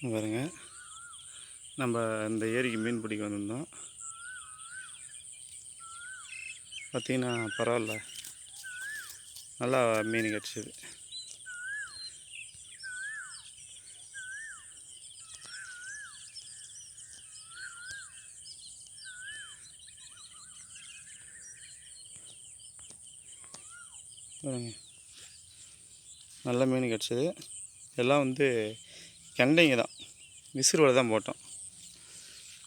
இங்க பாருங்க. நம்ம இந்த ஏரிக்கு மீன் பிடிக்க வந்திருந்தோம். பார்த்தீங்கன்னா பரவாயில்ல. நல்லா மீன் கிடச்சிது. பாருங்க. நல்ல மீன் கிடச்சிது. எல்லாம் வந்து கெண்டைங்க தான். விசிறு வலை தான் போட்டோம்.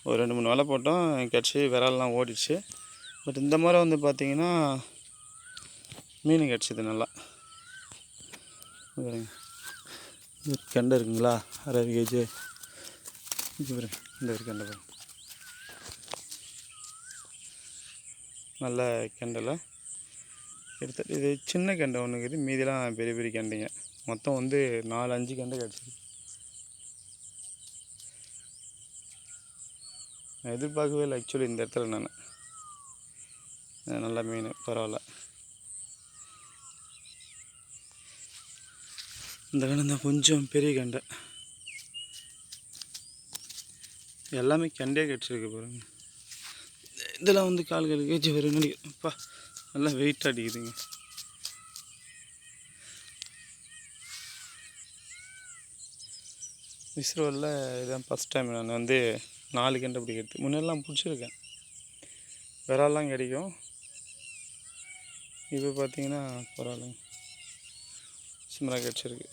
ஒரு ரெண்டு மூணு வலை போட்டோம். கிடச்சி விரால்லாம் ஓடிடுச்சு. பட் இந்த முறை வந்து பார்த்தீங்கன்னா மீன் கிடச்சிது நல்லா. கெண்டை இருக்குங்களா? அரை கேஜி. இந்த ஒரு கெண்டை பாருங்க. நல்ல கெண்டில் எடுத்துட்டு இது சின்ன கெண்டை ஒன்று இருக்குது. மீதிலாம் பெரிய பெரிய கெண்டைங்க. மொத்தம் வந்து நாலு அஞ்சு கெண்டை கிடச்சிது நான் எதிர்பார்க்கவே இல்லை ஆக்சுவலி இந்த இடத்துல நான். நல்ல மீன் பரவாயில்ல. இந்த கண்டை தான் கொஞ்சம் பெரிய கெண்டை எல்லாமே கெண்டையே கிடச்சிருக்கு பாருங்க. இதெல்லாம் வந்து கால்கள் கேஜி வரும் நினைக்கிறேன் அப்பா நல்லா வெயிட் அடிக்குதுங்க. இஸ்ரோவில் இதான் ஃபஸ்ட் டைம் நான் வந்து நாலு கெண்டை பிடிக்கிறது. முன்னெல்லாம் பிடிச்சிருக்கேன். விரால்லாம் கிடைக்கும். இப்போ பார்த்தீங்கன்னா பரவாயில்லைங்க. சிம்ரா கிடச்சிருக்கு.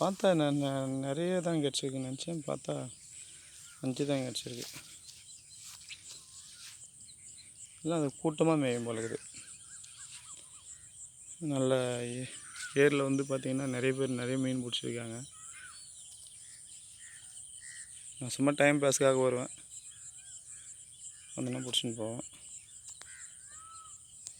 பார்த்தா நான் நிறைய தான் கிடச்சிருக்குன்னு நினச்சேன். பார்த்தா அஞ்சு தான் கிடச்சிருக்கு. எல்லாம் அது கூட்டமாக மேயும் போல இருக்குது. நல்ல ஏ- ஏரியில் வந்து பார்த்திங்கன்னா நிறைய பேர் நிறைய மீன் பிடிச்சிருக்காங்க. நான் சும்மா டைம் பாஸ்க்காக வருவேன். வந்தோன்னா பிடிச்சின்னு போவேன்.